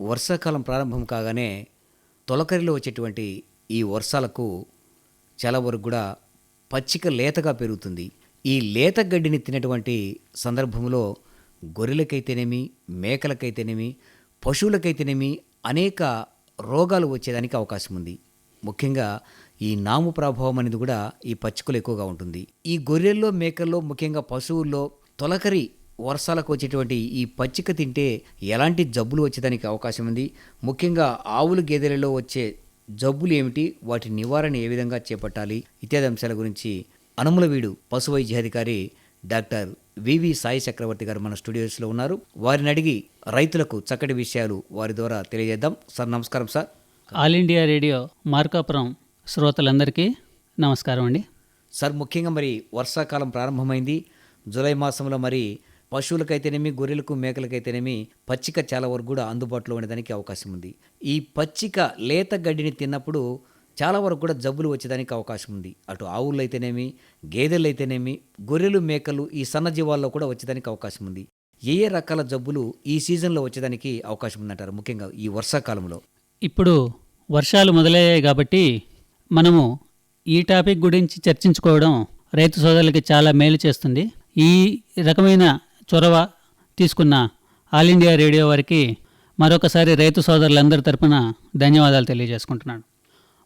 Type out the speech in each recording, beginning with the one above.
వర్షాకాలం ప్రారంభం కాగానే తొలకరిలో వచ్చేటువంటి ఈ వర్షాలకు చాలా వరకు కూడా పచ్చిక లేతగా పెరుగుతుంది. ఈ లేత గడ్డిని తినేటువంటి సందర్భంలో గొర్రెలకైతేనేమి మేకలకైతేనేమి పశువులకైతేనేమి అనేక రోగాలు వచ్చేదానికి అవకాశం ఉంది ముఖ్యంగా ఈ నాము ప్రభావం అనేది కూడా ఈ పచ్చికలు ఎక్కువగా ఉంటుంది. ఈ గొర్రెల్లో మేకల్లో ముఖ్యంగా పశువుల్లో తొలకరి వర్షాలకు వచ్చేటువంటి ఈ పచ్చిక తింటే ఎలాంటి జబ్బులు వచ్చేదానికి అవకాశం ఉంది? ముఖ్యంగా ఆవులు గేదెలలో వచ్చే జబ్బులు ఏమిటి? వాటి నివారణ ఏ విధంగా చేపట్టాలి? ఇత్యాది అంశాల గురించి అనుములవీడు పశు వైద్యాధికారి డాక్టర్ వివి సాయి చక్రవర్తి గారు మన స్టూడియోస్లో ఉన్నారు. వారిని అడిగి రైతులకు చక్కటి విషయాలు వారి ద్వారా తెలియజేద్దాం. సార్ నమస్కారం sir. All India radio Markapuram శ్రోతలందరికీ నమస్కారం అండి. సార్ ముఖ్యంగా మరి వర్షాకాలం ప్రారంభమైంది. జూలై మాసంలో మరి పశువులకైతేనేమి గొర్రెలకు మేకలకైతేనేమి పచ్చిక చాలా వరకు కూడా అందుబాటులో ఉండడానికి అవకాశం ఉంది. ఈ పచ్చిక లేత గడ్డిని తిన్నప్పుడు చాలా వరకు కూడా జబ్బులు వచ్చేదానికి అవకాశం ఉంది. అటు ఆవులు అయితేనేమి గేదెలు అయితేనేమి గొర్రెలు మేకలు ఈ సన్నజీవాల్లో కూడా వచ్చేదానికి అవకాశం ఉంది. ఏ ఏ రకాల జబ్బులు ఈ సీజన్లో వచ్చేదానికి అవకాశం ఉందంటారు? ముఖ్యంగా ఈ వర్షాకాలంలో. ఇప్పుడు వర్షాలు మొదలయ్యాయి కాబట్టి మనము ఈ టాపిక్ గురించి చర్చించుకోవడం రైతు సోదరులకి చాలా మేలు చేస్తుంది. ఈ రకమైన చొరవ తీసుకున్న ఆల్ ఇండియా రేడియో వారికి మరొకసారి రైతు సోదరులందరి తరపున ధన్యవాదాలు తెలియజేసుకుంటున్నాను.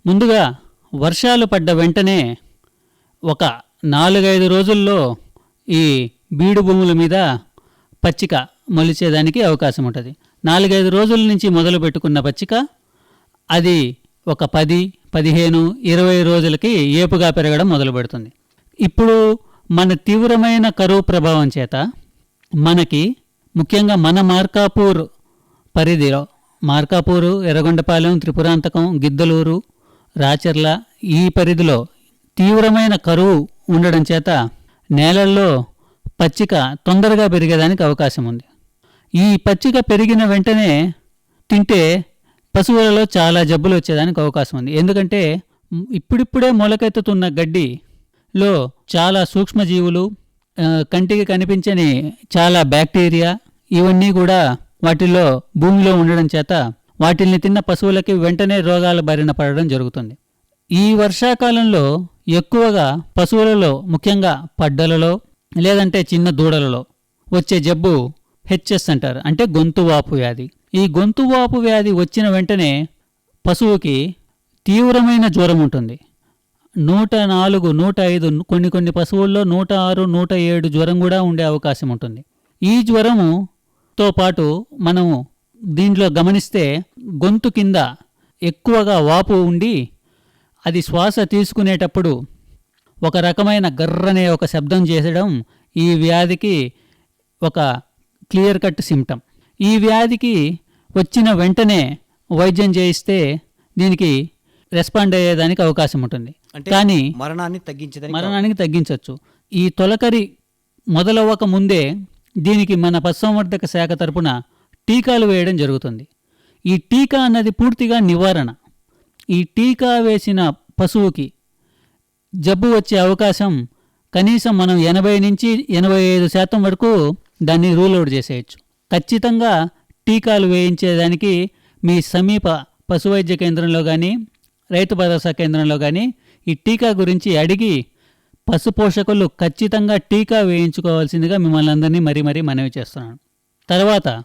ముందుగా వర్షాలు పడ్డ వెంటనే ఒక నాలుగైదు రోజుల్లో ఈ బీడు భూముల మీద పచ్చిక మొలిచేదానికి అవకాశం ఉంటుంది. నాలుగైదు రోజుల నుంచి మొదలు పెట్టుకున్న పచ్చిక అది ఒక పది పదిహేను ఇరవై రోజులకి ఏపుగా పెరగడం మొదలు పెడుతుంది ఇప్పుడు మన తీవ్రమైన కరువు ప్రభావం చేత మనకి ముఖ్యంగా మన మార్కాపూర్ పరిధిలో మార్కాపూరు ఎర్రగొండపాలెం త్రిపురాంతకం గిద్దలూరు రాచర్ల ఈ పరిధిలో తీవ్రమైన కరువు ఉండడం చేత నేలల్లో పచ్చిక తొందరగా పెరిగేదానికి అవకాశం ఉంది. ఈ పచ్చిక పెరిగిన వెంటనే తింటే పశువులలో చాలా జబ్బులు వచ్చేదానికి అవకాశం ఉంది. ఎందుకంటే ఇప్పుడిప్పుడే మొలకెత్తుతున్న గడ్డిలో చాలా సూక్ష్మజీవులు కంటికి కనిపించని చాలా బ్యాక్టీరియా ఇవన్నీ కూడా వాటిలో భూమిలో ఉండడం చేత వాటిల్ని తిన్న పశువులకి వెంటనే రోగాల బారిన పడడం జరుగుతుంది. ఈ వర్షాకాలంలో ఎక్కువగా పశువులలో ముఖ్యంగా పడ్డలలో లేదంటే చిన్న దూడలలో వచ్చే జబ్బు హెచ్ఎస్ అంటారు. అంటే గొంతు వాపు వ్యాధి. ఈ గొంతు వాపు వ్యాధి వచ్చిన వెంటనే పశువుకి తీవ్రమైన జ్వరం ఉంటుంది. నూట నాలుగు నూట ఐదు కొన్ని కొన్ని పశువుల్లో నూట ఆరు నూట ఏడు జ్వరం కూడా ఉండే అవకాశం ఉంటుంది. ఈ జ్వరముతో పాటు మనము దీంట్లో గమనిస్తే గొంతు కింద ఎక్కువగా వాపు ఉండి అది శ్వాస తీసుకునేటప్పుడు ఒక రకమైన గర్రనే ఒక శబ్దం చేసడం ఈ వ్యాధికి ఒక క్లియర్ కట్ సిమ్టమ్ ఈ వ్యాధికి వచ్చిన వెంటనే వైద్యం చేయిస్తే దీనికి రెస్పాండ్ అయ్యేదానికి అవకాశం ఉంటుంది. కానీ మరణాన్ని తగ్గించడానికి మరణానికి తగ్గించవచ్చు ఈ తొలకరి మొదలవ్వక ముందే దీనికి మన పశుసంవర్ధక శాఖ తరపున టీకాలు వేయడం జరుగుతుంది. ఈ టీకా అన్నది పూర్తిగా నివారణ. ఈ టీకా వేసిన పశువుకి జబ్బు వచ్చే అవకాశం కనీసం మనం ఎనభై నుంచి ఎనభై ఐదు శాతం వరకు దాన్ని రూల్ అవుట్ చేసేయచ్చు. ఖచ్చితంగా టీకాలు వేయించేదానికి మీ సమీప పశువైద్య కేంద్రంలో కానీ రైతు భరోసా కేంద్రంలో కానీ ఈ టీకా గురించి అడిగి పశు పోషకులు ఖచ్చితంగా టీకా వేయించుకోవాల్సిందిగా మిమ్మల్ని అందరినీ మరీ మరీ మనవి చేస్తున్నాను. తర్వాత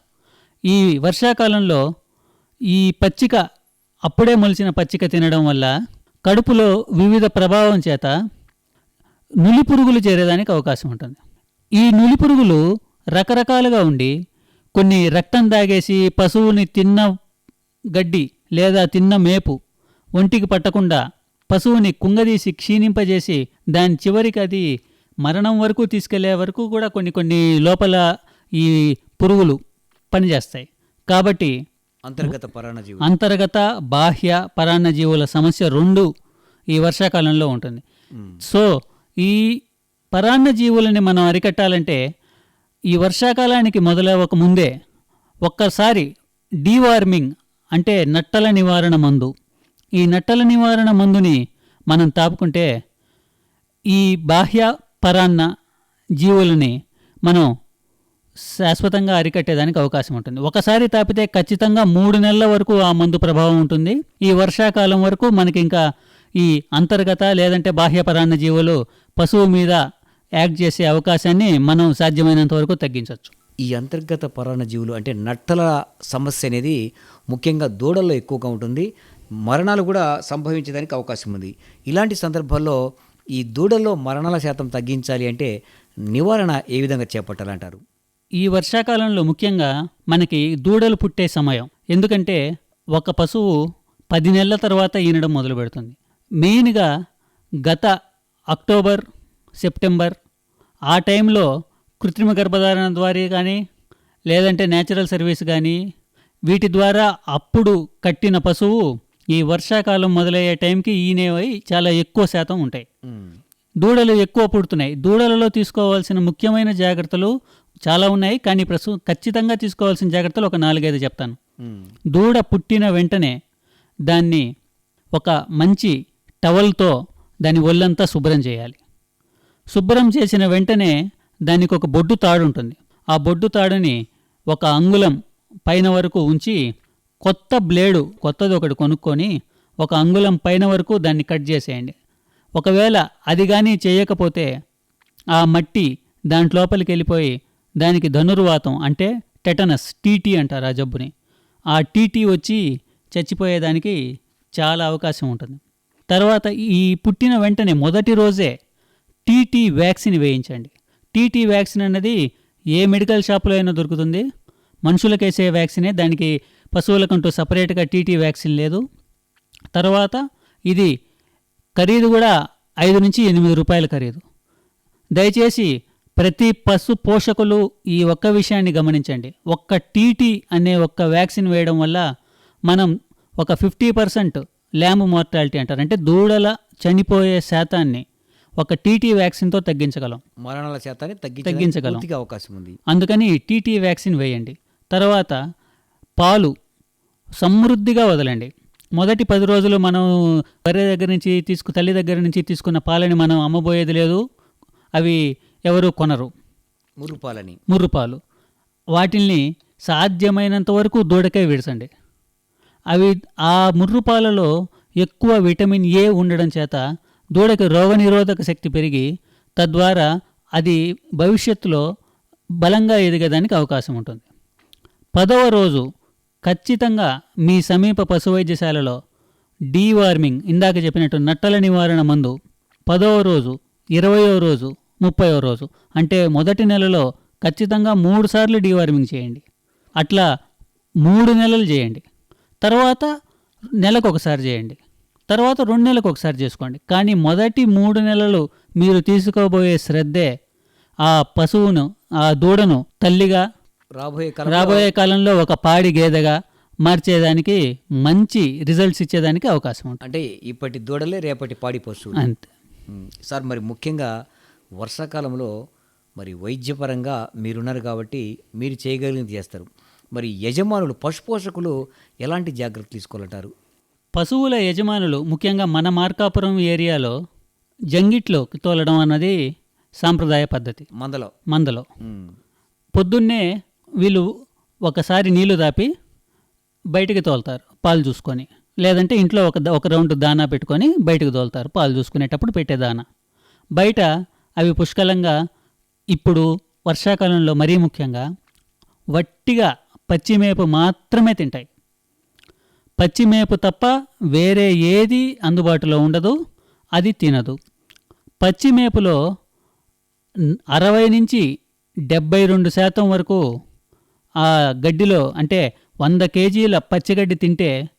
ఈ వర్షాకాలంలో ఈ పచ్చిక అప్పుడే మొలిచిన పచ్చిక తినడం వల్ల కడుపులో వివిధ ప్రభావం చేత నులి పురుగులు చేరేదానికి అవకాశం ఉంటుంది. ఈ నులి పురుగులు రకరకాలుగా ఉండి కొన్ని రక్తం తాగేసి పశువుని తిన్న గడ్డి లేదా తిన్న మేపు ఒంటికి పట్టకుండా పశువుని కుంగదీసి క్షీణింపజేసి దాని చివరికి అది మరణం వరకు తీసుకెళ్ళే వరకు కూడా కొన్ని కొన్ని లోపల ఈ పురుగులు పనిచేస్తాయి. కాబట్టి అంతర్గత పరాణజీవులు అంతర్గత బాహ్య పరాన్నజీవుల సమస్య రెండు ఈ వర్షాకాలంలో ఉంటుంది. సో ఈ పరాన్నజీవులని మనం అరికట్టాలంటే ఈ వర్షాకాలానికి మొదలవ్వక ముందే ఒక్కసారి డీవార్మింగ్ అంటే నట్టల నివారణ మందు ఈ నట్టల నివారణ మందుని మనం తాపుకుంటే ఈ బాహ్య పరాన్న జీవులని మనం శాశ్వతంగా అరికట్టేదానికి అవకాశం ఉంటుంది. ఒకసారి తాపితే ఖచ్చితంగా మూడు నెలల వరకు ఆ మందు ప్రభావం ఉంటుంది. ఈ వర్షాకాలం వరకు మనకి ఇంకా ఈ అంతర్గత లేదంటే బాహ్య పరాన్న జీవులు పశువు మీద యాక్ట్ చేసే అవకాశాన్ని మనం సాధ్యమైనంత వరకు తగ్గించవచ్చు. ఈ అంతర్గత పరాన్నజీవులు అంటే నట్టల సమస్య అనేది ముఖ్యంగా దూడల్లో ఎక్కువగా ఉంటుంది. మరణాలు కూడా సంభవించడానికి అవకాశం ఉంది. ఇలాంటి సందర్భాల్లో ఈ దూడల్లో మరణాల శాతం తగ్గించాలి అంటే నివారణ ఏ విధంగా చేపట్టాలంటారు? ఈ వర్షాకాలంలో ముఖ్యంగా మనకి దూడలు పుట్టే సమయం. ఎందుకంటే ఒక పశువు పది నెలల తర్వాత ఈనడం మొదలు పెడుతుంది. మెయిన్గా గత అక్టోబర్ సెప్టెంబర్ ఆ టైంలో కృత్రిమ గర్భధారణ ద్వారా కానీ లేదంటే న్యాచురల్ సర్వీస్ కానీ వీటి ద్వారా అప్పుడు కట్టిన పశువు ఈ వర్షాకాలం మొదలయ్యే టైంకి ఈనేవై చాలా ఎక్కువ శాతం ఉంటాయి. దూడలు ఎక్కువ పుడుతున్నాయి. దూడలలో తీసుకోవాల్సిన ముఖ్యమైన జాగ్రత్తలు చాలా ఉన్నాయి. కానీ ప్రస్తుతం ఖచ్చితంగా తీసుకోవాల్సిన జాగ్రత్తలు ఒక నాలుగైదు చెప్తాను. దూడ పుట్టిన వెంటనే దాన్ని ఒక మంచి టవల్తో దాని ఒళ్ళంతా శుభ్రం చేయాలి. శుభ్రం చేసిన వెంటనే దానికి ఒక బొడ్డు తాడు ఉంటుంది. ఆ బొడ్డు తాడుని ఒక అంగుళం పైన వరకు ఉంచి కొత్త బ్లేడు కొత్తది ఒకటి కొనుక్కొని ఒక అంగుళం పైన వరకు దాన్ని కట్ చేసేయండి. ఒకవేళ అది కానీ చేయకపోతే ఆ మట్టి దాంట్లోపలికి వెళ్ళిపోయి దానికి ధనుర్వాతం అంటే టెటనస్ టీటీ అంటారు ఆ జబ్బుని. ఆ టీటీ వచ్చి చచ్చిపోయేదానికి చాలా అవకాశం ఉంటుంది. తర్వాత ఈ పుట్టిన వెంటనే మొదటి రోజే టీటీ వ్యాక్సిన్ వేయించండి. టీటీ వ్యాక్సిన్ అనేది ఏ మెడికల్ షాపులో అయినా దొరుకుతుంది. మనుషులకేసే వ్యాక్సినే దానికి పశువులకంటూ సపరేట్గా టీటీ వ్యాక్సిన్ లేదు. తర్వాత ఇది ఖరీదు కూడా ఐదు నుంచి ఎనిమిది రూపాయల ఖరీదు. దయచేసి ప్రతి పశు పోషకులు ఈ ఒక్క విషయాన్ని గమనించండి. ఒక్క టీటీ అనే ఒక్క వ్యాక్సిన్ వేయడం వల్ల మనం ఒక ఫిఫ్టీ పర్సెంట్ ల్యాంబ్ మార్టాలిటీ అంటారు. అంటే దూడల చనిపోయే శాతాన్ని ఒక టీటీ వ్యాక్సిన్తో తగ్గించగలం. మరణాల శాతాన్ని తగ్గించడానికి తగ్గించగలం. అవకాశం ఉంది. అందుకని టీటీ వ్యాక్సిన్ వేయండి. తర్వాత పాలు సమృద్ధిగా వదలండి. మొదటి పది రోజులు మనం బర్రె దగ్గర నుంచి తీసుకు తల్లి దగ్గర నుంచి తీసుకున్న పాలని మనం అమ్మబోయేది లేదు. అవి ఎవరు కొనరు. మురుపాలని. ముర్రు పాలు వాటిల్ని సాధ్యమైనంత వరకు దూడకే విడసండి అవి ఆ ముర్రు పాలలో ఎక్కువ విటమిన్ ఏ ఉండడం చేత దూడకి రోగనిరోధక శక్తి పెరిగి తద్వారా అది భవిష్యత్తులో బలంగా ఎదిగేదానికి అవకాశం ఉంటుంది. పదవ రోజు ఖచ్చితంగా మీ సమీప పశు వైద్యశాలలో డీవార్మింగ్ ఇందాక చెప్పినట్టు నట్టల నివారణ మందు పదవ రోజు ఇరవయో రోజు ముప్పయో రోజు అంటే మొదటి నెలలో ఖచ్చితంగా మూడు సార్లు డీవార్మింగ్ చేయండి. అట్లా మూడు నెలలు చేయండి. తర్వాత నెలకు ఒకసారి చేయండి. తర్వాత రెండు నెలలకు ఒకసారి చేసుకోండి. కానీ మొదటి మూడు నెలలు మీరు తీసుకోబోయే శ్రద్ధే ఆ పశువును ఆ దూడను తల్లిగా రాబోయే కాలం రాబోయే కాలంలో ఒక పాడి గేదెగా మార్చేదానికి మంచి రిజల్ట్స్ ఇచ్చేదానికి అవకాశం ఉంటుంది. అంటే ఇప్పటి దూడలే రేపటి పాడి పశువులు. అంతే. సార్ మరి ముఖ్యంగా వర్షాకాలంలో మరి వైద్యపరంగా మీరున్నారు కాబట్టి మీరు చేయగలిగింది చేస్తారు. మరి యజమానులు పశుపోషకులు ఎలాంటి జాగ్రత్తలు తీసుకోవాలంటారు? పశువుల యజమానులు ముఖ్యంగా మన మార్కాపురం ఏరియాలో జంగిట్లో తోలడం అన్నది సాంప్రదాయ పద్ధతి. మందలో. మందలో. పొద్దున్నే వీళ్ళు ఒకసారి నీళ్ళు దాపి బయటికి తోలుతారు పాలు చూసుకొని. లేదంటే ఇంట్లో ఒక ఒక రౌండ్ దానా పెట్టుకొని బయటకు తోలుతారు పాలు చూసుకునేటప్పుడు పెట్టే దానా. బయట అవి పుష్కలంగా ఇప్పుడు వర్షాకాలంలో మరీ ముఖ్యంగా వట్టిగా పచ్చిమేపు మాత్రమే తింటాయి. పచ్చిమేపు తప్ప వేరే ఏది అందుబాటులో ఉండదు అది తినదు. పచ్చిమేపులో అరవై నుంచి డెబ్బై రెండు శాతం వరకు ఆ గడ్డిలో అంటే వంద కేజీల పచ్చిగడ్డి తింటే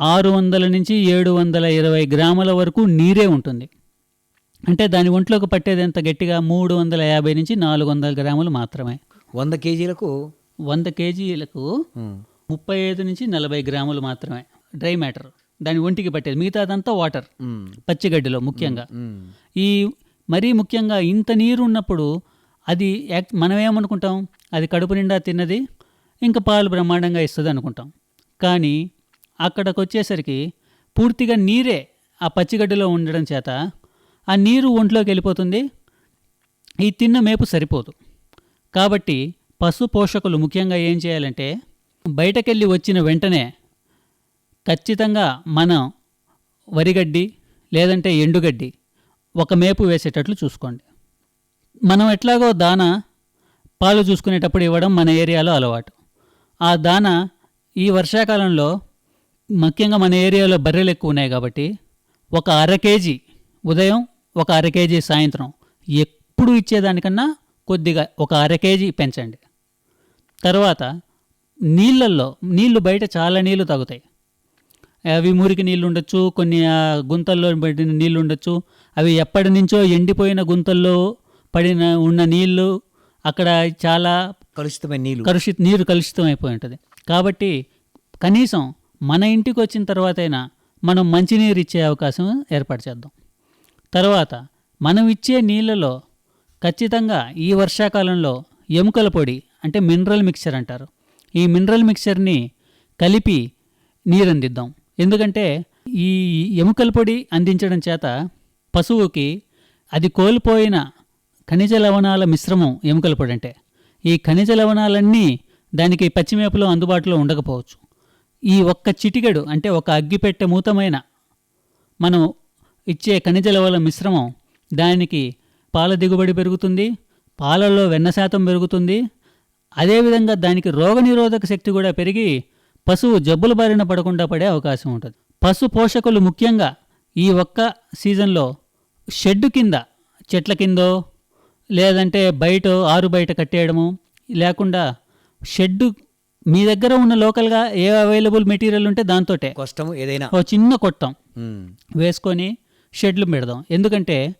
ఆరు వందల నుంచి ఏడు వందల ఇరవై గ్రాముల వరకు నీరే ఉంటుంది. అంటే దాని ఒంట్లోకి పట్టేది ఎంత గట్టిగా? మూడు వందల యాభై నుంచి నాలుగు వందల గ్రాములు మాత్రమే. వంద కేజీలకు? వంద కేజీలకు ముప్పై ఐదు నుంచి నలభై గ్రాములు మాత్రమే. Dry matter. దాని ఒంటికి పట్టేది. మిగతాదంతా వాటర్. పచ్చిగడ్డిలో ముఖ్యంగా. ఈ మరీ ముఖ్యంగా ఇంత నీరు ఉన్నప్పుడు అది యాక్ మనం ఏమనుకుంటాం అది కడుపు నిండా తిన్నది ఇంకా పాలు బ్రహ్మాండంగా ఇస్తుంది అనుకుంటాం కానీ అక్కడికి వచ్చేసరికి పూర్తిగా నీరే ఆ పచ్చిగడ్డిలో ఉండడం చేత ఆ నీరు ఒంట్లోకి వెళ్ళిపోతుంది. ఈ తిన్న మేపు సరిపోదు. కాబట్టి పశు పోషకులు ముఖ్యంగా ఏం చేయాలంటే బయటకెళ్ళి వచ్చిన వెంటనే ఖచ్చితంగా మనం వరిగడ్డి లేదంటే ఎండుగడ్డి ఒక మేపు వేసేటట్లు చూసుకోండి. మనం ఎట్లాగో దాన పాలు చూసుకునేటప్పుడు ఇవ్వడం మన ఏరియాలో అలవాటు. ఆ దాన ఈ వర్షాకాలంలో ముఖ్యంగా మన ఏరియాలో బర్రెలు ఎక్కువ ఉన్నాయి కాబట్టి ఒక అర కేజీ ఉదయం ఒక అర కేజీ సాయంత్రం ఎప్పుడు ఇచ్చేదానికన్నా కొద్దిగా ఒక అర కేజీ పెంచండి. తర్వాత నీళ్ళల్లో నీళ్ళు బయట చాలా నీళ్ళు తగ్గుతాయి అవి మురికి నీళ్ళు ఉండొచ్చు కొన్ని గుంతల్లో పడిన నీళ్ళు ఉండొచ్చు. అవి ఎప్పటి నుంచో ఎండిపోయిన గుంతల్లో పడిన ఉన్న నీళ్ళు అక్కడ చాలా కలుషితమైన నీళ్ళు. కలుషిత నీరు కలుషితం అయిపోయి ఉంటుంది కాబట్టి కనీసం మన ఇంటికి వచ్చిన తర్వాతైనా మనం మంచినీరు ఇచ్చే అవకాశం ఏర్పాటు చేద్దాం. తర్వాత మనం ఇచ్చే నీళ్ళలో ఖచ్చితంగా ఈ వర్షాకాలంలో ఎముకల పొడి అంటే మినరల్ మిక్చర్ అంటారు. ఈ మినరల్ మిక్చర్ని కలిపి నీరు అందిద్దాం ఎందుకంటే ఈ ఎముకల పొడి అందించడం చేత పశువుకి అది కోల్పోయిన ఖనిజ లవణాల మిశ్రమం ఎముకల పొడి అంటే ఈ ఖనిజ లవణాలన్నీ దానికి పచ్చిమేపలో అందుబాటులో ఉండకపోవచ్చు. ఈ ఒక్క చిటికెడు అంటే ఒక అగ్గిపెట్టె మూతమైన మనం ఇచ్చే ఖనిజ లవణ మిశ్రమం దానికి పాల దిగుబడి పెరుగుతుంది పాలల్లో వెన్న శాతం పెరుగుతుంది అదేవిధంగా దానికి రోగనిరోధక శక్తి కూడా పెరిగి పశువు జబ్బుల బారిన పడకుండా పడే అవకాశం ఉంటుంది. పశు పోషకులు ముఖ్యంగా ఈ ఒక్క సీజన్లో షెడ్డు కింద చెట్ల కిందో లేదంటే బయట ఆరు బయట కట్టేయడము లేకుండా షెడ్డు మీ దగ్గర ఉన్న లోకల్గా ఏ అవైలబుల్ మెటీరియల్ ఉంటే దాంతోటే. కష్టం ఏదైనా. ఓ చిన్న కొట్టం. వేసుకొని షెడ్లు పెడదాం. ఎందుకంటే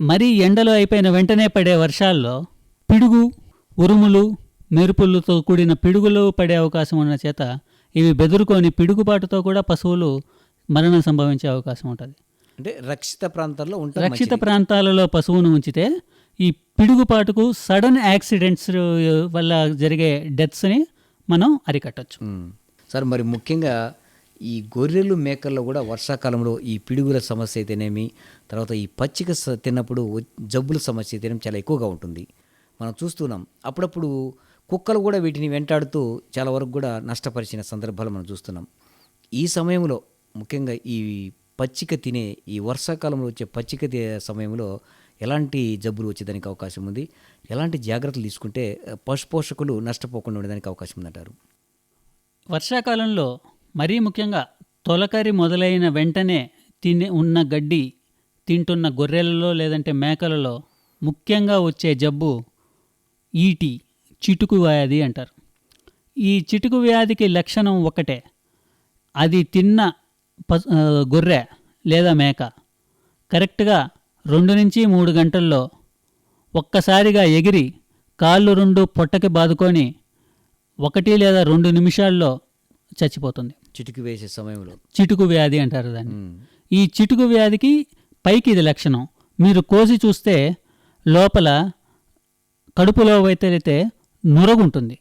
మరీ ఎండలు అయిపోయిన వెంటనే పడే వర్షాల్లో పిడుగు ఉరుములు మెరుపులతో కూడిన పిడుగులు పడే అవకాశం ఉన్న చేత ఇవి బెదురుకొని పిడుగుపాటుతో కూడా పశువులు మరణం సంభవించే అవకాశం ఉంటుంది. అంటే రక్షిత ప్రాంతాల్లో రక్షిత ప్రాంతాలలో పశువును ఉంచితే ఈ పిడుగుపాటుకు సడన్ యాక్సిడెంట్స్ వల్ల జరిగే డెత్స్ని మనం అరికట్టచ్చు. సార్ మరి ముఖ్యంగా ఈ గొర్రెలు మేకల్లో కూడా వర్షాకాలంలో ఈ పిడుగుల సమస్య అయితేనేమి తర్వాత ఈ పచ్చిక స- తిన్నప్పుడు జబ్బుల సమస్య అయితేనేమి చాలా ఎక్కువగా ఉంటుంది. మనం చూస్తున్నాం. అప్పుడప్పుడు కుక్కలు కూడా వీటిని వెంటాడుతూ చాలా వరకు కూడా నష్టపరిచిన సందర్భాలు మనం చూస్తున్నాం. ఈ సమయంలో ముఖ్యంగా ఈ పచ్చిక తినే ఈ వర్షాకాలంలో వచ్చే పచ్చిక సమయంలో ఎలాంటి జబ్బులు వచ్చేదానికి అవకాశం ఉంది? ఎలాంటి జాగ్రత్తలు తీసుకుంటే పశుపోషకులు పశు పోషకులు నష్టపోకుండా ఉండడానికి అవకాశం ఉందంటారు? వర్షాకాలంలో మరీ ముఖ్యంగా తొలకరి మొదలైన వెంటనే తినే ఉన్న గడ్డి తింటున్న గొర్రెలలో లేదంటే మేకలలో ముఖ్యంగా వచ్చే జబ్బు ఈటి చిటుకు వ్యాధి అంటారు. ఈ చిటుకు వ్యాధికి లక్షణం ఒకటే అది తిన్న ప గొర్రె లేదా మేక. కరెక్ట్గా రెండు నుంచి మూడు గంటల్లో ఒక్కసారిగా ఎగిరి కాళ్ళు రెండు పొట్టకి బాదుకొని ఒకటి లేదా రెండు నిమిషాల్లో చచ్చిపోతుంది. చిటికి వేసే సమయంలో. చిటుకు వ్యాధి అంటారు దాన్ని. ఈ చిటుకు వ్యాధికి పైకి ఇది లక్షణం. మీరు కోసి చూస్తే లోపల కడుపులో అయితే నురగుంటుంది.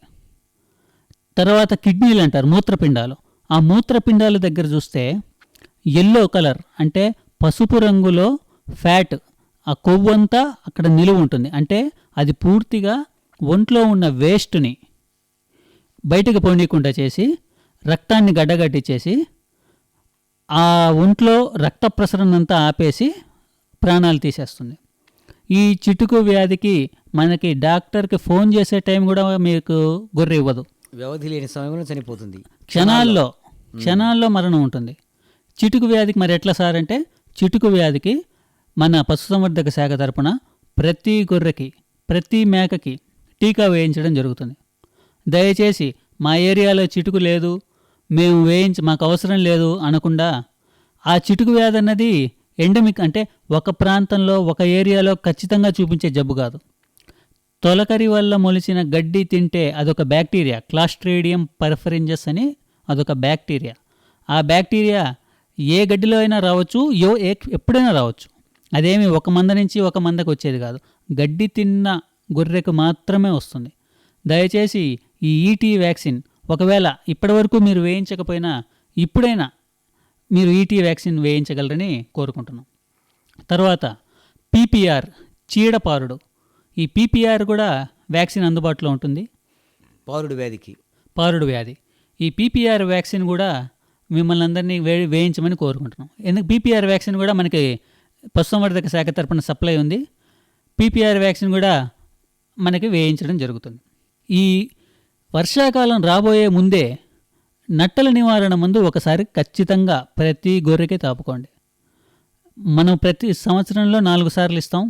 తర్వాత కిడ్నీలు అంటారు మూత్రపిండాలు. ఆ మూత్రపిండాల దగ్గర చూస్తే ఎల్లో కలర్ అంటే పసుపు రంగులో ఫ్యాట్. ఆ కొవ్వు అంతా అక్కడ నిలువ ఉంటుంది. అంటే అది పూర్తిగా ఒంట్లో ఉన్న వేస్ట్ని బయటకు పోనీయకుండా చేసి రక్తాన్ని గడ్డగట్టించేసి ఆ ఒంట్లో రక్త ప్రసరణ అంతా ఆపేసి ప్రాణాలు తీసేస్తుంది. ఈ చిటుకు వ్యాధికి మనకి డాక్టర్కి ఫోన్ చేసే టైం కూడా మీకు గొర్రె ఇవ్వదు. వ్యవధి లేని సమయంలో చనిపోతుంది. క్షణాల్లో క్షణాల్లో. మరణం ఉంటుంది. చిటుకు వ్యాధికి మరి ఎట్లా సార్ అంటే చిటుకు వ్యాధికి మన పశుసంవర్ధక శాఖ తరపున ప్రతి గొర్రెకి ప్రతి మేకకి టీకా వేయించడం జరుగుతుంది. దయచేసి మా ఏరియాలో చిటుకు లేదు మేము వేయించి మాకు అవసరం లేదు అనకుండా ఆ చిటుకు వ్యాధి అన్నది ఎండమిక్ అంటే ఒక ప్రాంతంలో ఒక ఏరియాలో ఖచ్చితంగా చూపించే జబ్బు కాదు. తొలకరి వల్ల మొలిచిన గడ్డి తింటే అదొక బ్యాక్టీరియా క్లాస్ట్రేడియం పర్ఫరింజస్ అని అదొక బ్యాక్టీరియా. ఆ బ్యాక్టీరియా ఏ గడ్డిలో అయినా రావచ్చు యో ఏ ఎప్పుడైనా రావచ్చు. అదేమి ఒక మంద నుంచి ఒక మందకు వచ్చేది కాదు. గడ్డి తిన్న గొర్రెకు మాత్రమే వస్తుంది. దయచేసి ఈ ఈటీ వ్యాక్సిన్ ఒకవేళ ఇప్పటివరకు మీరు వేయించకపోయినా ఇప్పుడైనా మీరు ఈటీ వ్యాక్సిన్ వేయించగలరని కోరుకుంటున్నాం. తర్వాత పీపీఆర్ చీడపారుడు. ఈ పీపీఆర్ కూడా వ్యాక్సిన్ అందుబాటులో ఉంటుంది. పారుడు వ్యాధికి. పారుడు వ్యాధి. ఈ పీపీఆర్ వ్యాక్సిన్ కూడా మిమ్మల్ని అందరినీ వే వేయించమని కోరుకుంటున్నాం. ఎందుకు? పీపీఆర్ వ్యాక్సిన్ కూడా మనకి పశుసంవర్ధక శాఖ తరపున సప్లై ఉంది. పీపీఆర్ వ్యాక్సిన్ కూడా మనకి వేయించడం జరుగుతుంది. ఈ వర్షాకాలం రాబోయే ముందే నట్టల నివారణ మందు ఒకసారి ఖచ్చితంగా ప్రతి గొర్రెకి తాపుకోండి. మనం ప్రతి సంవత్సరంలో నాలుగు సార్లు ఇస్తాం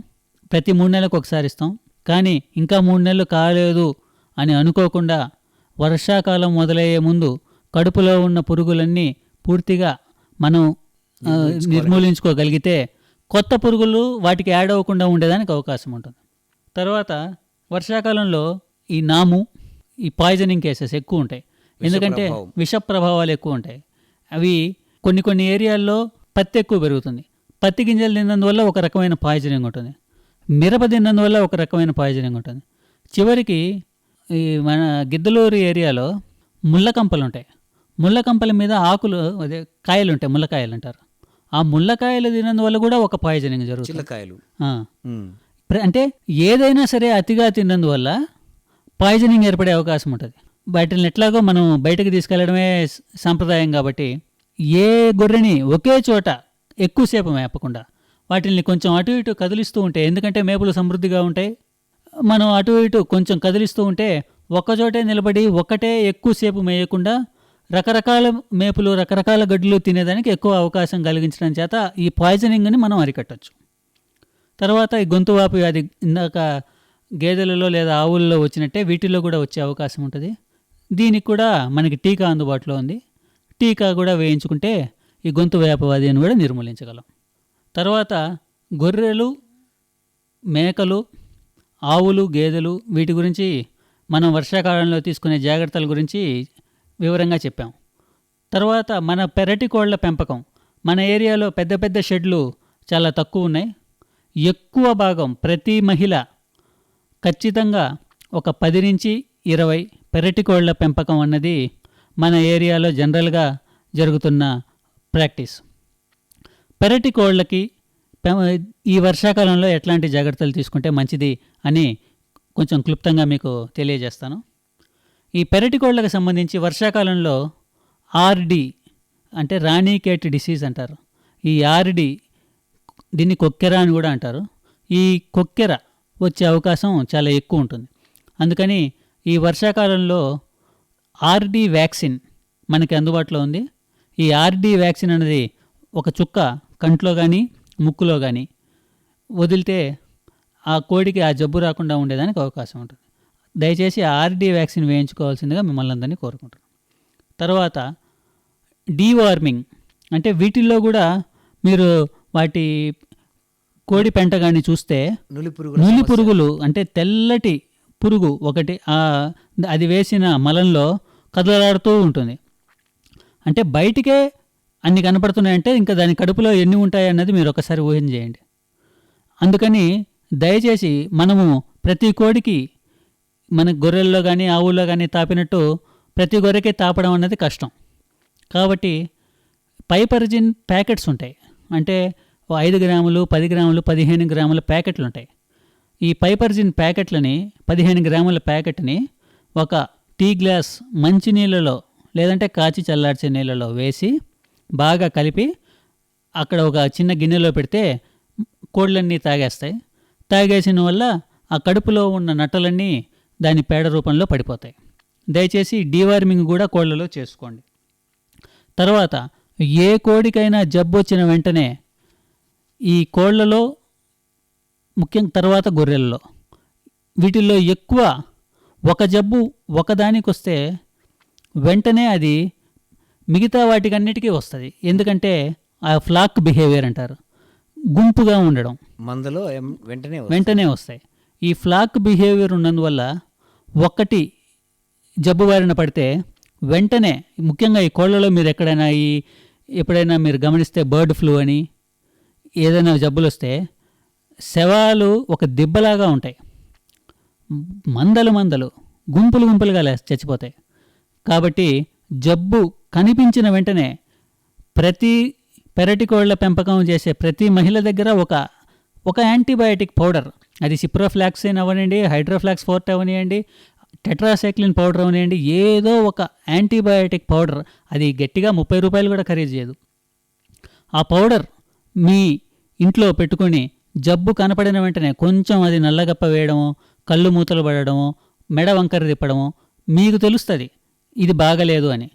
ప్రతి మూడు నెలలకు ఒకసారి ఇస్తాం. కానీ ఇంకా మూడు నెలలు కాలేదు అని అనుకోకుండా వర్షాకాలం మొదలయ్యే ముందు కడుపులో ఉన్న పురుగులన్నీ పూర్తిగా మనం నిర్మూలించుకోగలిగితే కొత్త పురుగులు వాటికి యాడ్ అవ్వకుండా ఉండేదానికి అవకాశం ఉంటుంది. తర్వాత వర్షాకాలంలో ఈ నాము ఈ పాయిజనింగ్ కేసెస్ ఎక్కువ ఉంటాయి. ఎందుకంటే. విష ప్రభావాలు ఎక్కువ ఉంటాయి. అవి కొన్ని కొన్ని ఏరియాల్లో పత్తి ఎక్కువ పెరుగుతుంది. పత్తి గింజలు తిన్నందువల్ల ఒక రకమైన పాయిజనింగ్ ఉంటుంది. మిరప తిన్నందువల్ల ఒక రకమైన పాయిజనింగ్ ఉంటుంది. చివరికి ఈ మన గిద్దలూరు ఏరియాలో ముళ్ళకంపలు ఉంటాయి. ముళ్ళకంపల మీద ఆకులు అదే కాయలు ఉంటాయి ముళ్ళకాయలు అంటారు ఆ ముళ్ళకాయలు తిన్నందువల్ల కూడా ఒక పాయిజనింగ్ జరుగుతుంది. చిల్లకాయలు. అంటే ఏదైనా సరే అతిగా తిన్నందువల్ల పాయిజనింగ్ ఏర్పడే అవకాశం ఉంటుంది. వాటిని ఎట్లాగో మనం బయటకు తీసుకెళ్ళడమే సాంప్రదాయం కాబట్టి ఏ గొర్రెని ఒకే చోట ఎక్కువసేపు మేపకుండా వాటిని కొంచెం అటు ఇటు కదిలిస్తూ ఉంటే ఎందుకంటే మేపులు సమృద్ధిగా ఉంటాయి మనం అటు ఇటు కొంచెం కదిలిస్తూ ఉంటే ఒక్కచోటే నిలబడి ఒక్కటే ఎక్కువసేపు మేయకుండా రకరకాల మేపులు రకరకాల గడ్డులు తినేదానికి ఎక్కువ అవకాశం కలిగించడం చేత ఈ పాయిజనింగ్ని మనం అరికట్టచ్చు. తర్వాత ఈ గొంతు వాపు వ్యాధి ఇందాక గేదెలలో లేదా ఆవులలో వచ్చినట్టే వీటిల్లో కూడా వచ్చే అవకాశం ఉంటుంది. దీనికి కూడా మనకి టీకా అందుబాటులో ఉంది. టీకా కూడా వేయించుకుంటే ఈ గొంతు వ్యాపు వ్యాధిని కూడా నిర్మూలించగలం. తర్వాత గొర్రెలు మేకలు ఆవులు గేదెలు వీటి గురించి మనం వర్షాకాలంలో తీసుకునే జాగ్రత్తల గురించి వివరంగా చెప్పాం. తర్వాత మన పెరటి కోళ్ళ పెంపకం. మన ఏరియాలో పెద్ద పెద్ద షెడ్లు చాలా తక్కువ ఉన్నాయి. ఎక్కువ భాగం ప్రతి మహిళ ఖచ్చితంగా ఒక పది నుంచి ఇరవై పెరటి కోళ్ళ పెంపకం అన్నది మన ఏరియాలో జనరల్గా జరుగుతున్న ప్రాక్టీస్. పెరటి కోళ్ళకి పె- ఈ వర్షాకాలంలో ఎట్లాంటి జాగ్రత్తలు తీసుకుంటే మంచిది అని కొంచెం క్లుప్తంగా మీకు తెలియజేస్తాను. ఈ పెరటి కోళ్ళకు సంబంధించి వర్షాకాలంలో ఆర్డి అంటే రాణికేట్ డిసీజ్ అంటారు. ఈ ఆర్డి దీన్ని కొక్కెర అని కూడా అంటారు. ఈ కొక్కెర వచ్చే అవకాశం చాలా ఎక్కువ ఉంటుంది. అందుకని ఈ వర్షాకాలంలో ఆర్డి వ్యాక్సిన్ మనకి అందుబాటులో ఉంది. ఈ ఆర్డి వ్యాక్సిన్ అనేది ఒక చుక్క కంట్లో కానీ ముక్కులో కానీ వదిలితే ఆ కోడికి ఆ జబ్బు రాకుండా ఉండేదానికి అవకాశం ఉంటుంది. దయచేసి ఆర్డి వ్యాక్సిన్ వేయించుకోవాల్సిందిగా మిమ్మల్ని అందరినీ కోరుకుంటున్నాను తర్వాత డీవార్మింగ్ అంటే వీటిల్లో కూడా మీరు వాటి కోడి పెంట కానీ చూస్తే నులి పురుగు నులి పురుగులు అంటే తెల్లటి పురుగు ఒకటి అది వేసిన మలంలో కదలాడుతూ ఉంటుంది. అంటే బయటికే అన్ని కనపడుతున్నాయంటే ఇంకా దాని కడుపులో ఎన్ని ఉంటాయి అన్నది మీరు ఒకసారి ఊహన చేయండి అందుకని దయచేసి మనము ప్రతి కోడికి మన గొర్రెల్లో కానీ ఆవుల్లో కానీ తాపినట్టు ప్రతి గొర్రెకి తాపడం అన్నది కష్టం. కాబట్టి పైపర్జిన్ ప్యాకెట్స్ ఉంటాయి. అంటే ఐదు గ్రాములు పది గ్రాములు పదిహేను గ్రాముల ప్యాకెట్లు ఉంటాయి. ఈ పైపర్జిన్ ప్యాకెట్లని పదిహేను గ్రాముల ప్యాకెట్ని ఒక టీ గ్లాస్ మంచి నీళ్ళలో లేదంటే కాచి చల్లార్చే నీళ్ళలో వేసి బాగా కలిపి అక్కడ ఒక చిన్న గిన్నెలో పెడితే కోళ్ళన్నీ తాగేస్తాయి. తాగేసిన వల్ల ఆ కడుపులో ఉన్న నట్టలన్నీ దాని పేడ రూపంలో పడిపోతాయి. దయచేసి డీవార్మింగ్ కూడా కోళ్ళలో చేసుకోండి. తర్వాత ఏ కోడికైనా జబ్బు వచ్చిన వెంటనే ఈ కోళ్ళలో ముఖ్యంగా తర్వాత గొర్రెల్లో. వీటిల్లో ఎక్కువ ఒక జబ్బు ఒకదానికి వస్తే వెంటనే అది మిగతా వాటికన్నిటికీ వస్తుంది. ఎందుకంటే ఆ ఫ్లాక్ బిహేవియర్ అంటారు. గుంపుగా ఉండడం. మందలో వెంటనే. వెంటనే వస్తాయి. ఈ ఫ్లాక్ బిహేవియర్ ఉన్నందువల్ల ఒక్కటి జబ్బు బారిన పడితే వెంటనే ముఖ్యంగా ఈ కోళ్ళలో మీరు ఎక్కడైనా ఈ ఎప్పుడైనా మీరు గమనిస్తే బర్డ్ ఫ్లూ అని ఏదైనా జబ్బులు వస్తే శవాలు ఒక దిబ్బలాగా ఉంటాయి. మందలు మందలు గుంపులు గుంపులుగా లే చచ్చిపోతాయి. కాబట్టి జబ్బు కనిపించిన వెంటనే ప్రతి పెరటి కోళ్ళ పెంపకం చేసే ప్రతి మహిళ దగ్గర ఒక ఒక యాంటీబయాటిక్ పౌడర్. అది సిప్రోఫ్లాక్సిన్ అవనండి హైడ్రోఫ్లాక్స్ ఫోర్ట్ అవనియండి టెట్రాసైక్లిన్ పౌడర్ అవనండి ఏదో ఒక యాంటీబయాటిక్ పౌడర్. అది గట్టిగా ముప్పై రూపాయలు కూడా ఖరీదు చేయదు. ఆ పౌడర్ మీ ఇంట్లో పెట్టుకొని జబ్బు కనపడిన వెంటనే కొంచెం అది నల్లగప్ప వేయడము కళ్ళు మూతలు పడడము మెడ వంకర తిప్పడము మీకు తెలుస్తుంది. ఇది బాగలేదు అని.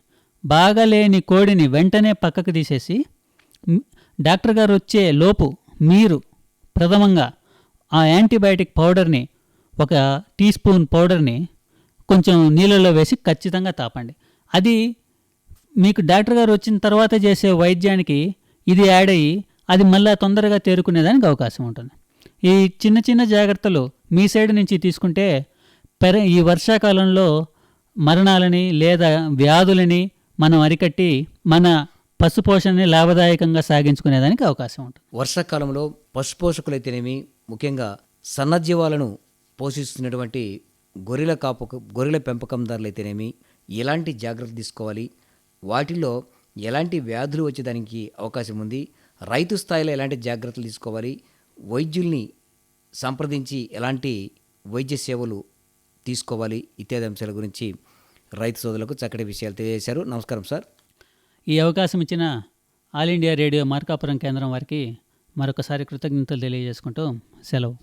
బాగలేని కోడిని వెంటనే పక్కకు తీసేసి డాక్టర్ గారు వచ్చే లోపు మీరు ప్రథమంగా ఆ యాంటీబయాటిక్ పౌడర్ని ఒక టీ స్పూన్ పౌడర్ని కొంచెం నీళ్ళలో వేసి ఖచ్చితంగా తాపండి. అది మీకు డాక్టర్ గారు వచ్చిన తర్వాత చేసే వైద్యానికి ఇది యాడ్ అయ్యి అది మళ్ళీ తొందరగా తేరుకునేదానికి అవకాశం ఉంటుంది. ఈ చిన్న చిన్న జాగ్రత్తలు మీ సైడ్ నుంచి తీసుకుంటే పెర ఈ వర్షాకాలంలో మరణాలని లేదా వ్యాధులని మనం అరికట్టి మన పశుపోషణని లాభదాయకంగా సాగించుకునేదానికి అవకాశం ఉంటుంది. వర్షాకాలంలో పశుపోషకులైతేనేమి ముఖ్యంగా సన్నజీవాలను పోషిస్తున్నటువంటి గొర్రెల కాపు గొర్రెల పెంపకందారులు అయితేనేమి ఎలాంటి జాగ్రత్తలు తీసుకోవాలి? వాటిలో ఎలాంటి వ్యాధులు వచ్చేదానికి అవకాశం ఉంది? రైతు స్థాయిలో ఎలాంటి జాగ్రత్తలు తీసుకోవాలి? వైద్యుల్ని సంప్రదించి ఎలాంటి వైద్య సేవలు తీసుకోవాలి? ఇత్యాది అంశాల గురించి రైతు సోదరులకు చక్కటి విషయాలు తెలియజేశారు. నమస్కారం సార్. ఈ అవకాశం ఇచ్చిన ఆల్ ఇండియా రేడియో మార్కాపురం కేంద్రం వారికి మరొకసారి కృతజ్ఞతలు తెలియజేసుకుంటూ సెలవు.